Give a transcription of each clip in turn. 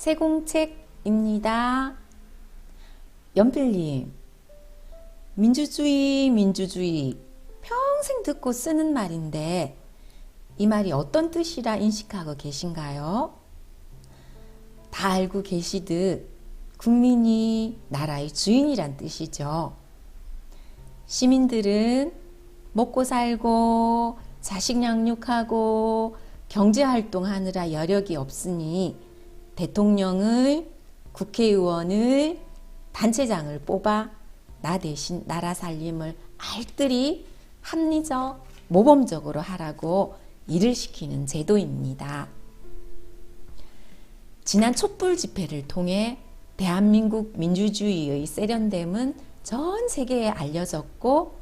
세공책입니다. 연필님, 민주주의, 민주주의 평생 듣고 쓰는 말인데 이 말이 어떤 뜻이라 인식하고 계신가요? 다 알고 계시듯 국민이 나라의 주인이란 뜻이죠. 시민들은 먹고 살고 자식 양육하고 경제 활동하느라 여력이 없으니 대통령을 국회의원을 단체장을 뽑아 나 대신 나라 살림을 알뜰히 합리적 모범적으로 하라고 일을 시키는 제도입니다. 지난 촛불 집회를 통해 대한민국 민주주의의 세련됨은 전 세계에 알려졌고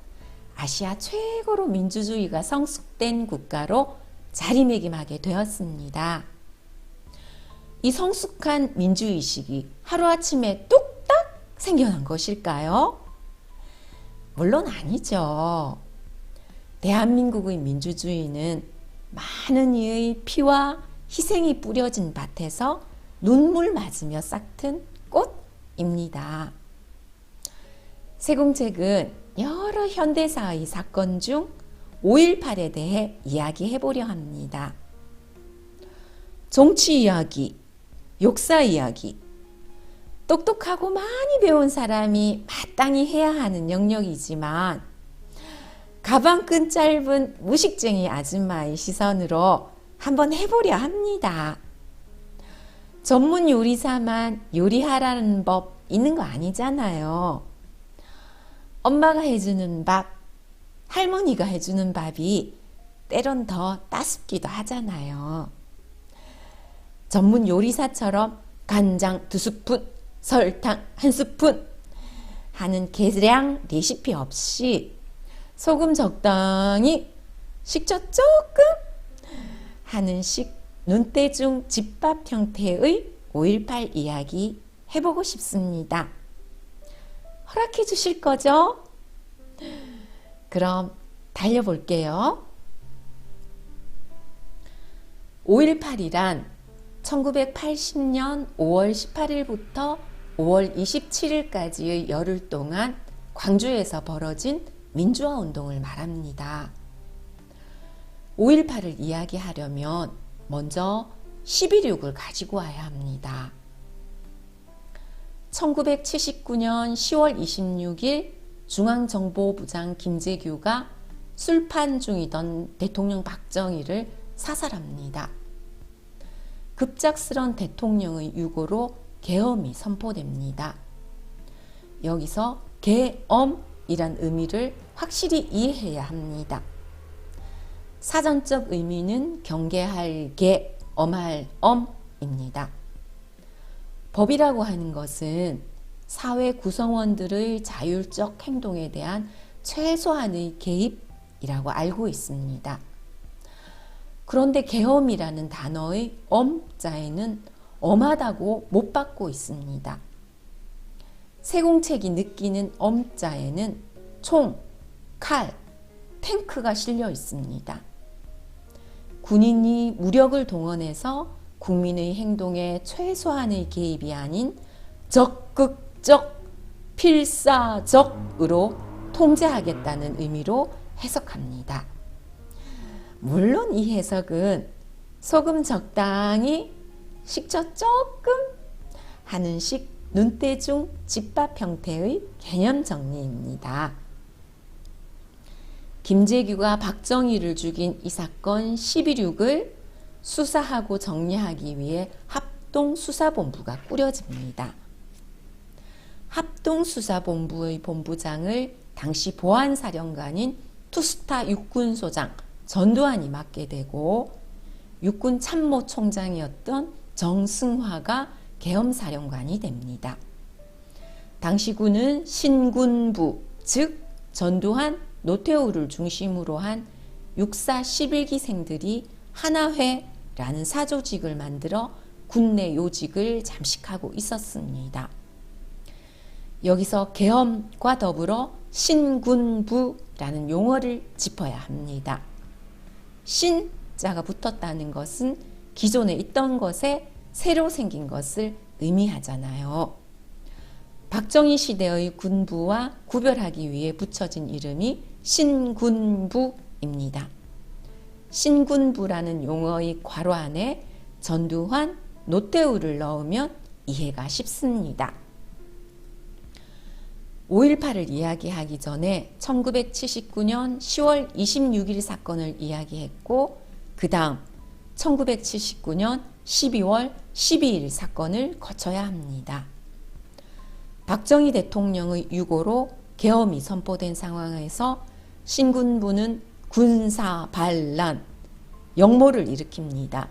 아시아 최고로 민주주의가 성숙된 국가로 자리매김하게 되었습니다. 이 성숙한 민주의식이 하루아침에 뚝딱 생겨난 것일까요? 물론 아니죠. 대한민국의 민주주의는 많은 이의 피와 희생이 뿌려진 밭에서 눈물 맞으며 싹튼 꽃입니다. 세공책은 여러 현대사의 사건 중 5.18에 대해 이야기해 보려 합니다. 정치 이야기, 역사 이야기, 똑똑하고 많이 배운 사람이 마땅히 해야 하는 영역이지만 가방끈 짧은 무식쟁이 아줌마의 시선으로 한번 해보려 합니다. 전문 요리사만 요리하라는 법 있는 거 아니잖아요. 엄마가 해주는 밥, 할머니가 해주는 밥이 때론 더 따숩기도 하잖아요. 전문 요리사처럼 간장 두 스푼, 설탕 한 스푼 하는 계량 레시피 없이 소금 적당히 식초 조금 하는 식 눈대중 집밥 형태의 5.18 이야기 해보고 싶습니다. 허락해 주실 거죠? 그럼 달려볼게요. 5.18이란 1980년 5월 18일부터 5월 27일까지의 열흘 동안 광주에서 벌어진 민주화 운동을 말합니다. 5.18을 이야기하려면 먼저 11.6을 가지고 와야 합니다. 1979년 10월 26일 중앙정보부장 김재규가 술판 중이던 대통령 박정희를 사살합니다. 급작스런 대통령의 유고로 계엄이 선포됩니다. 여기서 계엄이란 의미를 확실히 이해해야 합니다. 사전적 의미는 경계할 계, 엄할 엄입니다. 법이라고 하는 것은 사회 구성원들의 자율적 행동에 대한 최소한의 개입이라고 알고 있습니다. 그런데 계엄이라는 단어의 엄자에는 엄하다고 못 받고 있습니다. 세공책이 느끼는 엄자에는 총, 칼, 탱크가 실려 있습니다. 군인이 무력을 동원해서 국민의 행동에 최소한의 개입이 아닌 적극적, 필사적으로 통제하겠다는 의미로 해석합니다. 물론 이 해석은 소금 적당히 식초 조금 하는 식 눈대중 집밥 형태의 개념 정리입니다. 김재규가 박정희를 죽인 이 사건 11.6을 수사하고 정리하기 위해 합동수사본부가 꾸려집니다. 합동수사본부의 본부장을 당시 보안사령관인 투스타 육군소장 전두환이 맡게 되고 육군 참모총장이었던 정승화가 계엄사령관이 됩니다. 당시 군은 신군부, 즉 전두환, 노태우를 중심으로 한 육사 11기생들이 하나회라는 사조직을 만들어 군내 요직을 잠식하고 있었습니다. 여기서 계엄과 더불어 신군부라는 용어를 짚어야 합니다. 신자가 붙었다는 것은 기존에 있던 것에 새로 생긴 것을 의미하잖아요. 박정희 시대의 군부와 구별하기 위해 붙여진 이름이 신군부입니다. 신군부라는 용어의 괄호 안에 전두환, 노태우를 넣으면 이해가 쉽습니다. 5.18을 이야기하기 전에 1979년 10월 26일 사건을 이야기했고 그 다음 1979년 12월 12일 사건을 거쳐야 합니다. 박정희 대통령의 유고로 계엄이 선포된 상황에서 신군부는 군사 반란, 역모를 일으킵니다.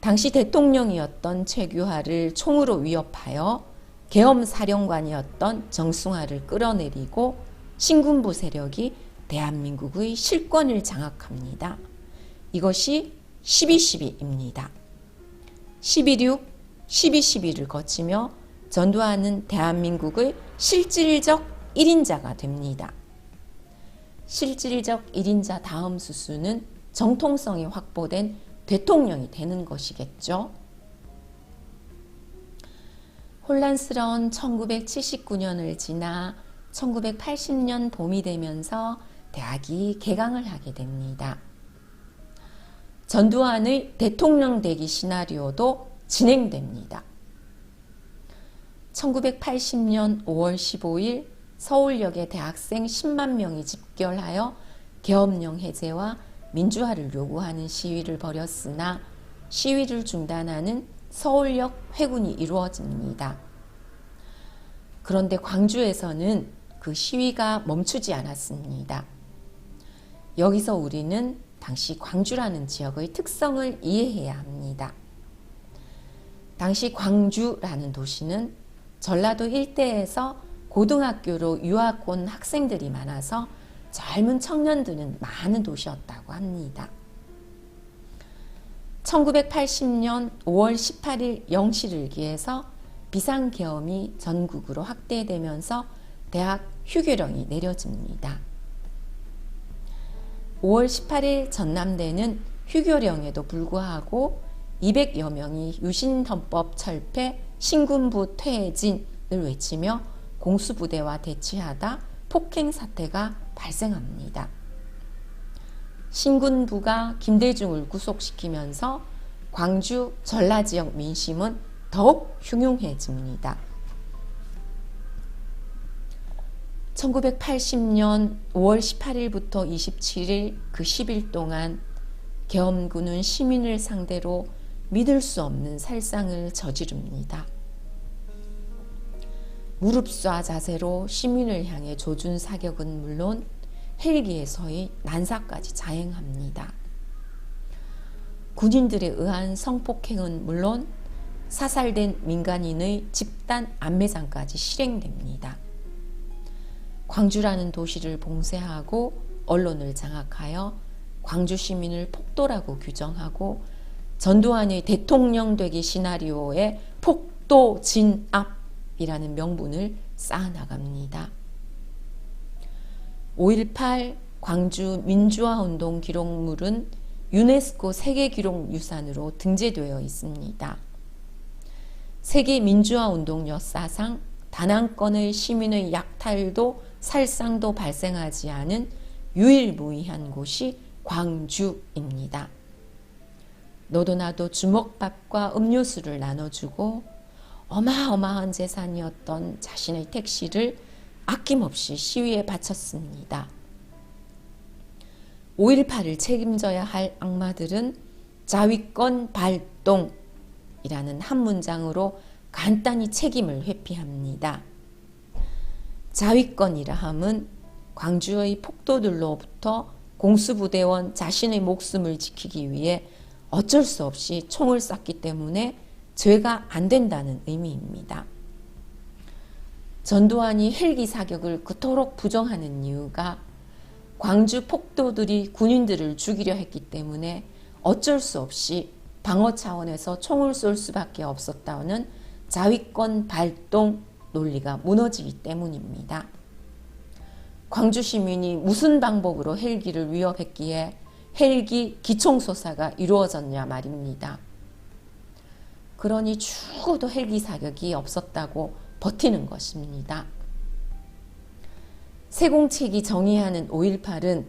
당시 대통령이었던 최규하를 총으로 위협하여 계엄 사령관이었던 정승화를 끌어내리고 신군부 세력이 대한민국의 실권을 장악합니다. 이것이 12.12입니다. 12.6, 12.12를 거치며 전두환은 대한민국의 실질적 1인자가 됩니다. 실질적 1인자 다음 수수는 정통성이 확보된 대통령이 되는 것이겠죠. 혼란스러운 1979년을 지나 1980년 봄이 되면서 대학이 개강을 하게 됩니다. 전두환의 대통령 되기 시나리오도 진행됩니다. 1980년 5월 15일 서울역에 대학생 10만 명이 집결하여 계엄령 해제와 민주화를 요구하는 시위를 벌였으나 시위를 중단하는 서울역 회군이 이루어집니다. 그런데 광주에서는 그 시위가 멈추지 않았습니다. 여기서 우리는 당시 광주라는 지역의 특성을 이해해야 합니다. 당시 광주라는 도시는 전라도 일대에서 고등학교로 유학 온 학생들이 많아서 젊은 청년들은 많은 도시였다고 합니다. 1980년 5월 18일 0시를 기해서 비상계엄이 전국으로 확대되면서 대학 휴교령이 내려집니다. 5월 18일 전남대는 휴교령에도 불구하고 200여 명이 유신헌법 철폐, 신군부 퇴진을 외치며 공수부대와 대치하다 폭행 사태가 발생합니다. 신군부가 김대중을 구속시키면서 광주 전라 지역 민심은 더욱 흉흉해집니다. 1980년 5월 18일부터 27일 그 10일 동안 계엄군은 시민을 상대로 믿을 수 없는 살상을 저지릅니다. 무릎쏴 자세로 시민을 향해 조준 사격은 물론 헬기에서의 난사까지 자행합니다. 군인들에 의한 성폭행은 물론 사살된 민간인의 집단 안매장까지 실행됩니다. 광주라는 도시를 봉쇄하고 언론을 장악하여 광주 시민을 폭도라고 규정하고 전두환의 대통령 되기 시나리오에 폭도 진압이라는 명분을 쌓아나갑니다. 5.18 광주 민주화 운동 기록물은 유네스코 세계기록유산으로 등재되어 있습니다. 세계 민주화 운동 역사상 단 한 건의 시민의 약탈도 살상도 발생하지 않은 유일무이한 곳이 광주입니다. 너도 나도 주먹밥과 음료수를 나눠주고 어마어마한 재산이었던 자신의 택시를 아낌없이 시위에 바쳤습니다. 5.18을 책임져야 할 악마들은 자위권 발동이라는 한 문장으로 간단히 책임을 회피합니다. 자위권이라 함은 광주의 폭도들로부터 공수부대원 자신의 목숨을 지키기 위해 어쩔 수 없이 총을 쐈기 때문에 죄가 안 된다는 의미입니다. 전두환이 헬기 사격을 그토록 부정하는 이유가 광주 폭도들이 군인들을 죽이려 했기 때문에 어쩔 수 없이 방어 차원에서 총을 쏠 수밖에 없었다는 자위권 발동 논리가 무너지기 때문입니다. 광주 시민이 무슨 방법으로 헬기를 위협했기에 헬기 기총소사가 이루어졌냐 말입니다. 그러니 죽어도 헬기 사격이 없었다고 버티는 것입니다. 세공책이 정의하는 5.18은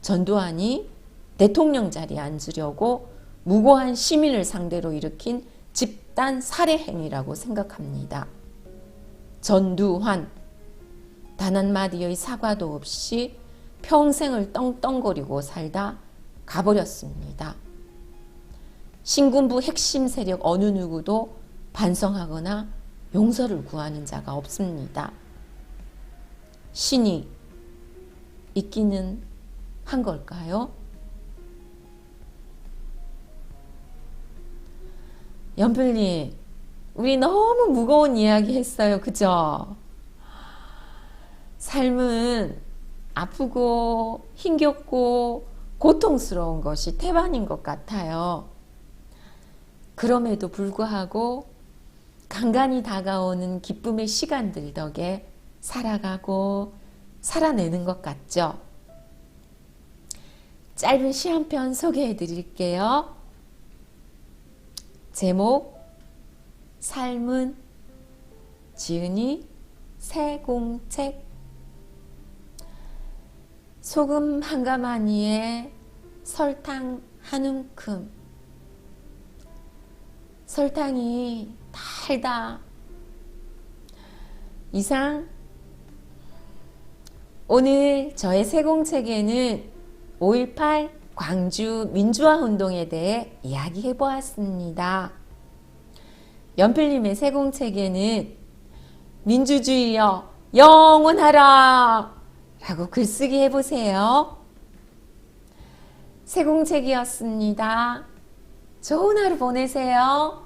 전두환이 대통령 자리에 앉으려고 무고한 시민을 상대로 일으킨 집단 살해 행위라고 생각합니다. 전두환 단 한마디의 사과도 없이 평생을 떵떵거리고 살다 가버렸습니다. 신군부 핵심 세력 어느 누구도 반성하거나 용서를 구하는 자가 없습니다. 신이 있기는 한 걸까요? 연필님, 우리 너무 무거운 이야기 했어요. 그죠? 삶은 아프고 힘겹고 고통스러운 것이 태반인 것 같아요. 그럼에도 불구하고 간간히 다가오는 기쁨의 시간들 덕에 살아가고 살아내는 것 같죠. 짧은 시 한 편 소개해 드릴게요. 제목 삶은 지은이 새공책 소금 한 가마니에 설탕 한 움큼 설탕이 달다 이상 오늘 저의 세공책에는 5.18 광주 민주화 운동에 대해 이야기해 보았습니다. 연필님의 세공책에는 민주주의여 영원하라 라고 글쓰기 해보세요. 세공책이었습니다. 좋은 하루 보내세요.